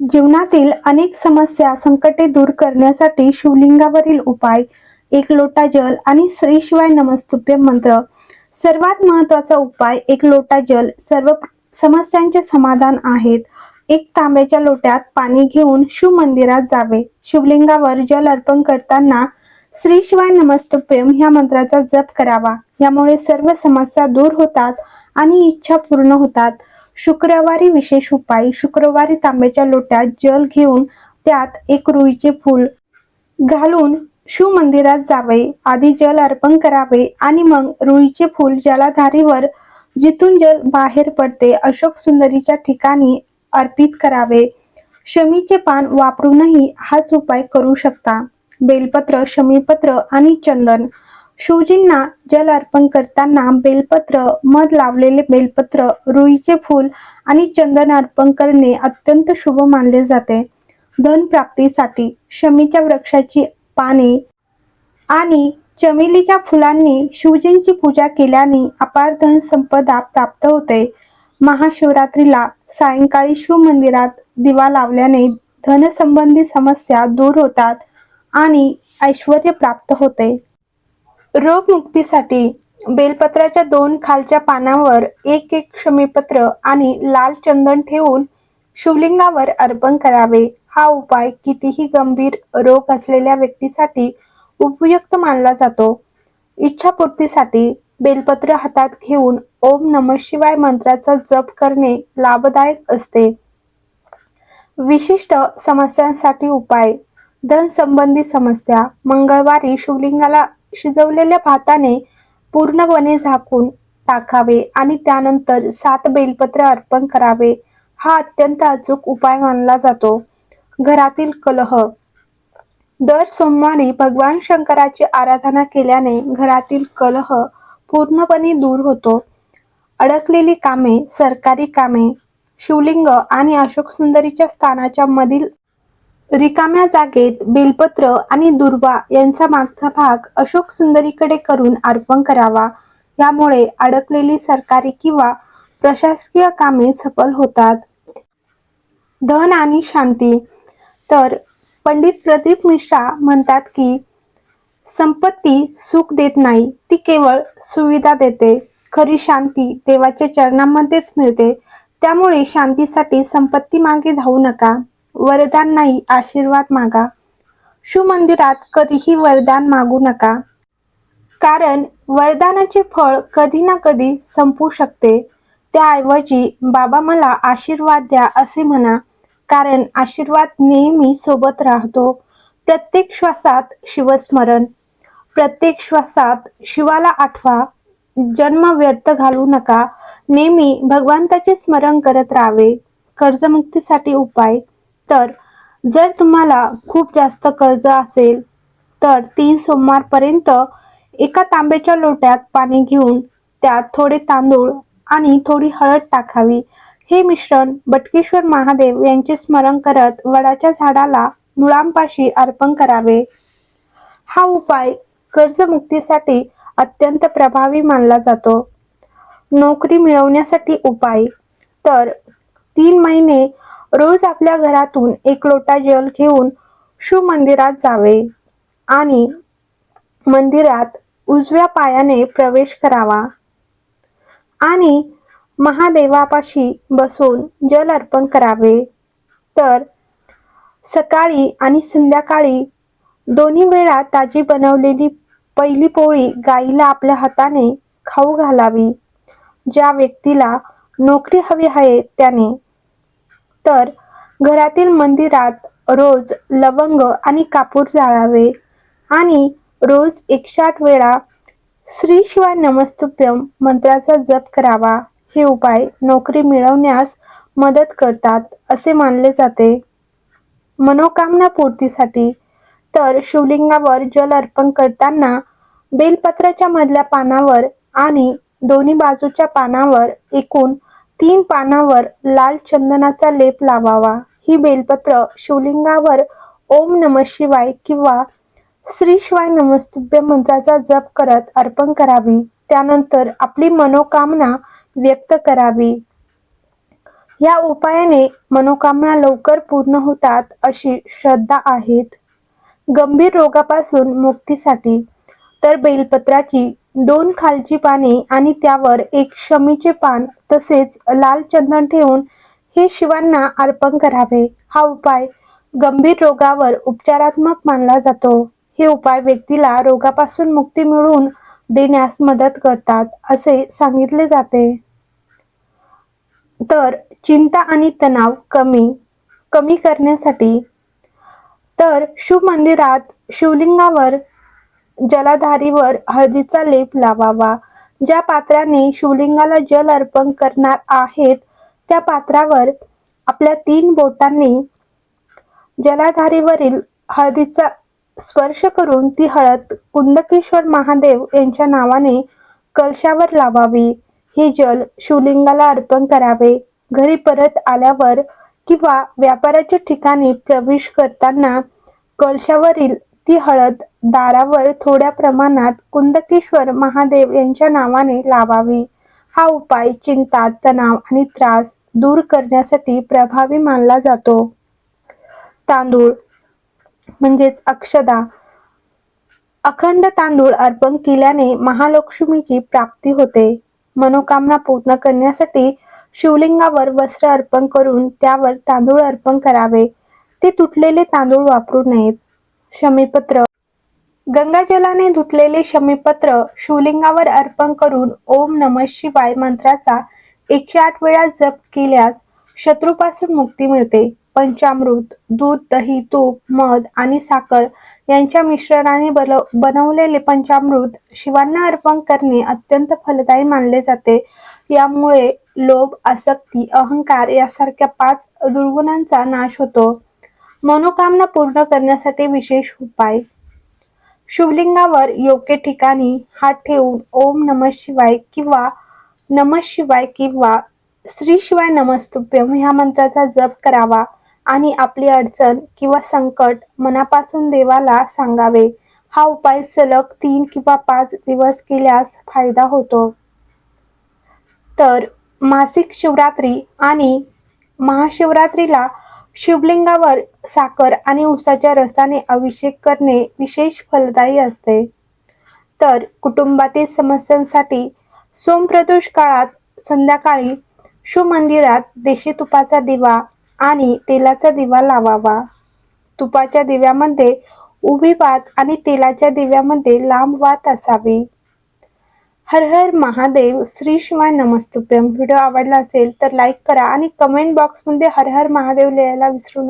जीवनातील अनेक समस्या संकटे दूर करण्यासाठी शिवलिंगावरील उपाय एक लोटा जल आणि श्री शिवाय नमस्तुभ्य मंत्र. सर्वात महत्त्वाचा उपाय एक लोटा जल. सर्व समस्यांचे समाधान आहेत. एक तांब्याच्या लोट्यात पाणी घेऊन शिव मंदिरात जावे. शिवलिंगावर जल अर्पण करताना श्री शिवाय नमस्तुभ्यम ह्या मंत्राचा जप करावा. यामुळे सर्व समस्या दूर होतात आणि इच्छा पूर्ण होतात. शुक्रवारी विशेष उपाय शुक्रवारी तांब्याच्या लोट्यात जल घेऊन त्यात एक रुईचे फूल घालून शिव मंदिरात जावे. आधी जल अर्पण करावे आणि मग रुईचे फूल जलाधारीवर जिथून जल बाहेर पडते अशोक सुंदरीच्या ठिकाणी अर्पित करावे. शमीचे पान वापरूनही हाच उपाय करू शकता. बेलपत्र शमीपत्र आणि चंदन शिवजींना जल अर्पण करताना बेलपत्र मध लावलेले बेलपत्र रुईचे फूल आणि चंदन अर्पण करणे अत्यंत शुभ मानले जाते. धन प्राप्तीसाठी शमीच्या वृक्षाची पाने आणि चमेलीच्या फुलांनी शिवजींची पूजा केल्याने अपार धन संपदा प्राप्त होते. महाशिवरात्रीला सायंकाळी शिव मंदिरात दिवा लावल्याने धनसंबंधी समस्या दूर होतात आणि ऐश्वर प्राप्त होते. रोगमुक्तीसाठी बेलपत्राच्या दोन खालच्या पानांवर एक एक क्षमीपत्र आणि लाल चंदन ठेवून शिवलिंगावर अर्पण करावे. हा उपाय कितीही गंभीर रोग असलेल्या व्यक्तीसाठी उपयुक्त मानला जातो. इच्छापूर्तीसाठी बेलपत्र हातात घेऊन ओम नम शिवाय मंत्राचा जप करणे लाभदायक असते. विशिष्ट समस्यांसाठी उपाय. धन संबंधी समस्या. मंगळवारी शिवलिंगाला शिजवलेल्या भाताने पूर्णपणे झाकून टाकावे आणि त्यानंतर सात बेलपत्र अर्पण करावे. हा अत्यंत अचूक उपाय मानला जातो. घरातील कलह. दर सोमवारी भगवान शंकराची आराधना केल्याने घरातील कलह पूर्णपणे दूर होतो. अडकलेली कामे सरकारी कामे शिवलिंग आणि अशोक सुंदरीच्या स्थानाच्या मधील रिकाम्या जागेत बेलपत्र आणि दुर्वा यांचा मागचा भाग अशोक सुंदरीकडे करून अर्पण करावा. यामुळे अडकलेली सरकारी किंवा प्रशासकीय कामे सफल होतात. धन आणि शांती. तर पंडित प्रदीप मिश्रा म्हणतात की संपत्ती सुख देत नाही ती केवळ सुविधा देते. खरी शांती देवाच्या चरणामध्येच मिळते. त्यामुळे शांतीसाठी संपत्ती मागे धावू नका. वरदान नाही आशीर्वाद मागा. शिवमंदिरात कधीही वरदान मागू नका. कारण वरदानाचे फळ कधी ना कधी संपू शकते. त्याऐवजी बाबा मला आशीर्वाद द्या असे म्हणा. कारण आशीर्वाद नेहमी सोबत राहतो. प्रत्येक श्वासात शिवस्मरण. प्रत्येक श्वासात शिवाला आठवा. जन्म व्यर्थ घालू नका. नेहमी भगवंताचे स्मरण करत राहावे. कर्जमुक्तीसाठी उपाय. तर जर तुम्हाला खूप जास्त कर्ज असेल तर तीन सोमवारपर्यंत एका तांब्याच्या लोट्यात पाणी घेऊन त्यात थोडे तांदूळ आणि थोडी हळद टाकावी. हे मिश्रण बटकेश्वर महादेव यांचे स्मरण करत वडाच्या झाडाला मुळांपाशी अर्पण करावे. हा उपाय कर्जमुक्तीसाठी अत्यंत प्रभावी मानला जातो. नोकरी मिळवण्यासाठी उपाय तर तीन महिने रोज आपल्या घरातून एक लोटा जल घेऊन शिव मंदिरात जावे आणि मंदिरात उजव्या पायाने प्रवेश करावा. आणि महादेवापाशी बसून जल अर्पण करावे. तर सकाळी आणि संध्याकाळी दोन्ही वेळा ताजी बनवलेली पहिली पोळी गाईला आपल्या हाताने खाऊ घालावी. ज्या व्यक्तीला नोकरी हवी आहे त्याने तर घरातील मंदिरात रोज लवंग आणि कापूर जाळावे आणि रोज एकशे आठ वेळा श्री शिवाय नमस्तुभ्यम मंत्राचा जप करावा. हे उपाय नोकरी मिळवण्यास मदत करतात असे मानले जाते. मनोकामना पूर्तीसाठी तर शिवलिंगावर जल अर्पण करताना बेलपत्राच्या मधल्या पानावर आणि दोन्ही बाजूच्या पानावर एकूण तीन पानावर लाल चंदनाचा लेप लावावा. ही बेलपत्र शिवलिंगावर ओम नम शिवाय किंवा श्री शिवाय नमस्तुभ्य मंत्राचा जप करत अर्पण करावी. त्यानंतर आपली मनोकामना व्यक्त करावी. या उपायाने मनोकामना लवकर पूर्ण होतात अशी श्रद्धा आहेत. गंभीर रोगापासून मुक्तीसाठी तर बेलपत्राची दोन खालची पाने आणि त्यावर एक शमीचे पान तसेच लाल चंदन ठेवून हे शिवांना अर्पण करावे. हा उपाय गंभीर रोगावर उपचारात्मक मानला जातो. हे उपाय व्यक्तीला रोगापासून मुक्ती मिळवून देण्यास मदत करतात असे सांगितले जाते. तर चिंता आणि तणाव कमी कमी करण्यासाठी तर शिव मंदिरात शिवलिंगावर जलाधारीवर हळदीचा लेप लावावा. ज्या पात्राने शिवलिंगाला जल अर्पण करणार आहेत त्या पात्रावर आपल्या तीन बोटांनी जलाधारीवरील हळदीचा स्पर्श करून ती हळद कुंदकेश्वर महादेव यांच्या नावाने कलशावर लावावी. हे जल शिवलिंगाला अर्पण करावे. घरी परत आल्यावर किंवा व्यापाराच्या ठिकाणी प्रवेश करताना कलशावरील ती हळद दारावर थोड्या प्रमाणात कुंदकेश्वर महादेव यांच्या नावाने लावावी. हा उपाय चिंता तणाव आणि त्रास दूर करण्यासाठी प्रभावी मानला जातो. तांदूळ म्हणजेच अक्षदा अखंड तांदूळ अर्पण केल्याने महालक्ष्मीची प्राप्ती होते. मनोकामना पूर्ण करण्यासाठी शिवलिंगावर वस्त्र अर्पण करून त्यावर तांदूळ अर्पण करावे. ते तुटलेले तांदूळ वापरू नयेत. शमीपत्र गंगाजलाने धुतलेले शमीपत्र शिवलिंगावर अर्पण करून ओम नम शिवाय मंत्राचा एकशे आठ वेळा जप केल्यास शत्रूपासून मुक्ती मिळते. पंचामृत दूध दही तूप मध आणि साखर यांच्या मिश्रणाने बनवलेले पंचामृत शिवांना अर्पण करणे अत्यंत फलदायी मानले जाते. यामुळे लोभ आसक्ती अहंकार यासारख्या पाच दुर्गुणांचा नाश होतो. मनोकामना पूर्ण करण्यासाठी विशेष उपाय शिवलिंगावर योग्य ठिकाणी हात ठेवून ओम नम शिवाय किंवा नम शिवाय किंवा श्री शिवाय नमस्तुभ्यम ह्या मंत्राचा जप करावा आणि आपली अडचण किंवा संकट मनापासून देवाला सांगावे. हा उपाय सलग तीन किंवा पाच दिवस केल्यास फायदा होतो. तर मासिक शिवरात्री आणि महाशिवरात्रीला शिवलिंगावर साखर आणि उसाच्या रसाने अभिषेक करणे विशेष फलदायी असते. तर कुटुंबातील समस्यांसाठी सोमप्रदोष काळात संध्याकाळी शिवमंदिरात देशी तुपाचा दिवा आणि तेलाचा दिवा लावावा. तुपाच्या दिव्यामध्ये उभी वात आणि तेलाच्या दिव्यामध्ये लांब वात असावी. हर हर महादेव श्री शिवाय नमस्तुभ्यम व्हिडिओ आवडला असेल तर लाईक करा आणि कमेंट बॉक्समध्ये हर हर महादेव लिहायला विसरू नका.